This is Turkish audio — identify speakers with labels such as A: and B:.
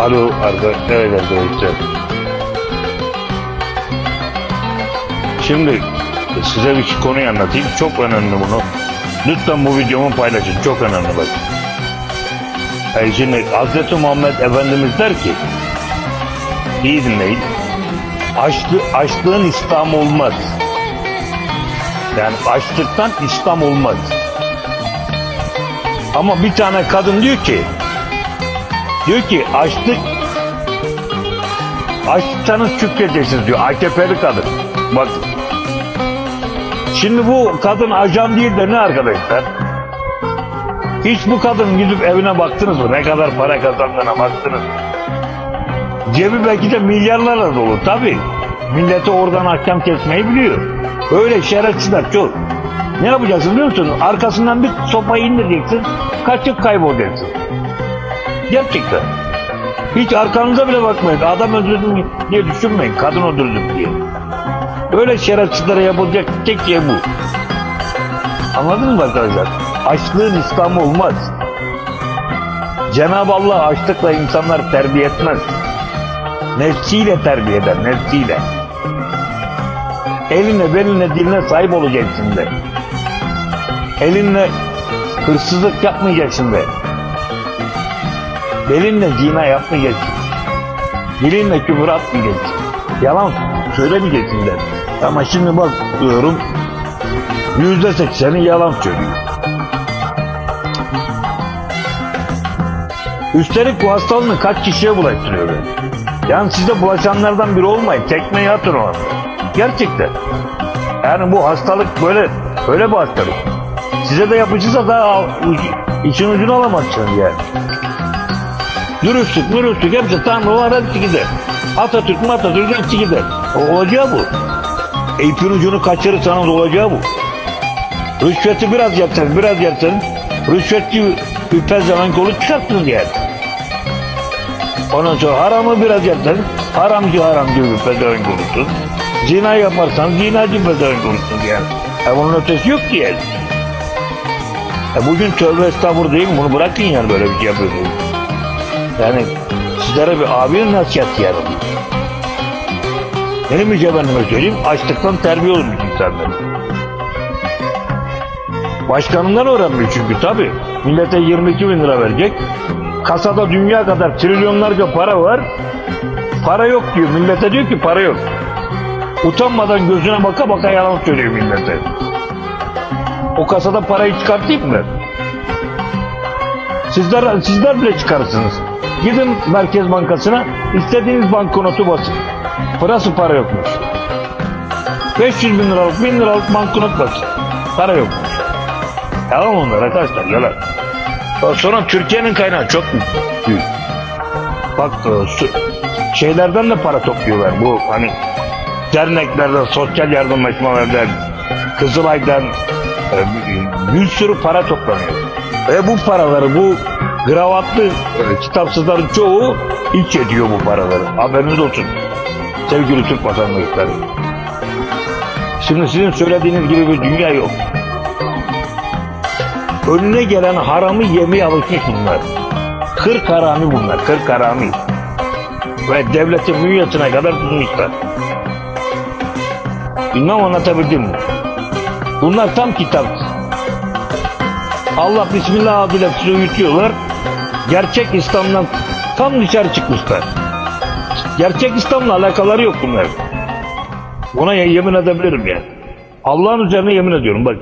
A: Alo arkadaşlar, arkadaşlar. Şimdi size bir konuyu anlatayım. Çok önemli bunu. Lütfen bu videomu paylaşın. Çok önemli bak. Yani şimdi Hz. Muhammed Efendimiz der ki iyi dinleyin. Açlı, açlığın İslam olmaz. Yani açlıktan İslam olmaz. Ama bir tane kadın diyor ki diyor ki açlık açlıktanız şükredeceksiniz diyor. AKP'li kadın. Bak. Şimdi bu kadın ajan değil de ne arkadaşlar? Hiç bu kadın gidip evine baktınız mı? Ne kadar para kazandığına baktınız mı? Cebi belki de milyarlarla dolu tabii. Millete oradan ahkam kesmeyi biliyor. Öyle şerefsizler çok. Ne yapacaksın biliyor musun? Arkasından bir sopayı indireceksin. Kaçıp kaybolacaksın. Gerçekten. Hiç arkanıza bile bakmayın. Adam öldürdüm diye düşünmeyin. Kadın öldürdüm diye. Öyle şerefsizlere yapılacak tek şey bu. Anladın mı arkadaşlar? Açlığın İslamı olmaz. Cenab-ı Allah açlıkla insanlar terbiye etmez. Nefsiyle terbiye eder, nefsiyle. Eline, beline, diline sahip olacaksın de. Elinle hırsızlık yapmayacaksın de. Belinle zina yapmayacaksın. Dilinle küfür atmayacaksın. Yalan söylemeyeceksin de. Ama şimdi bak diyorum yüzde sekseni yalan söylüyor. Üstelik bu hastalığını kaç kişiye bulaştırıyor böyle. Yani siz de bulaşanlardan biri olmayın. Tekmeyi atın o anda. Gerçekten. Yani bu hastalık böyle öyle bir hastalık. Size de yapıcıysa daha için ucunu alamazsınız yani. Dürüstlük, mürüstlük hepsi tam olan hepsi gider. Atatürk mü Atatürk hepsi gider. O, olacağı bu. E, ipin ucunu kaçırırsanız olacağı bu. Rüşveti biraz yapsanız, biraz yapsanız rüşvetçi bir pezevenk olup çıkarttınız yani. Ondan sonra haramı biraz yapsanız haramcı haramcı bir pezevenk olursun. Zina yaparsan zinacı pezevenk olursun yani. E bunun ötesi yok ki yani. E bugün tövbe estağfurullah değil? Bunu bırakın yani böyle bir şey yapıyorsunuz. Yani sizlere bir abinin nasihat yani. Benim efendime söyleyeyim açlıktan terbiye olmuş insanlar. Başkanından öğrenmiyor çünkü tabi. Millete 22 bin lira verecek. Kasada dünya kadar trilyonlarca para var. Para yok diyor. Millete diyor ki para yok. Utanmadan gözüne baka baka yalan söylüyor millete. O kasada parayı çıkartayım mı? Sizler, sizler bile çıkarırsınız. Gidin Merkez Bankası'na istediğiniz banknotu basın. Parası para yokmuş. 500 bin liralık, 1000 liralık banknot basın. Para yokmuş. Yalan onlar arkadaşlar yalan. Sonra Türkiye'nin kaynağı çok büyük. Bak e, şeylerden de para topluyorlar. Bu hani derneklerden, sosyal yardımlaşmalardan, Kızılay'dan e, bir sürü para toplanıyor. Ve bu paraları bu gravatlı e, kitapsızların çoğu iç ediyor bu paraları. Haberiniz olsun. Sevgili Türk vatandaşları. Şimdi sizin söylediğiniz gibi bir dünya yok. Önüne gelen haramı yemeye alışmış bunlar. Kırk harami bunlar, kırk harami. Ve devletin bünyesine kadar tutmuşlar. Bilmem anlatabildim mi? Bunlar tam kitap. Allah Bismillah adıyla sizi uyutuyorlar. Gerçek İslam'dan tam dışarı çıkmışlar. Gerçek İslam'la alakaları yok bunlar. Buna yemin edebilirim ya. Allah'ın üzerine yemin ediyorum bak.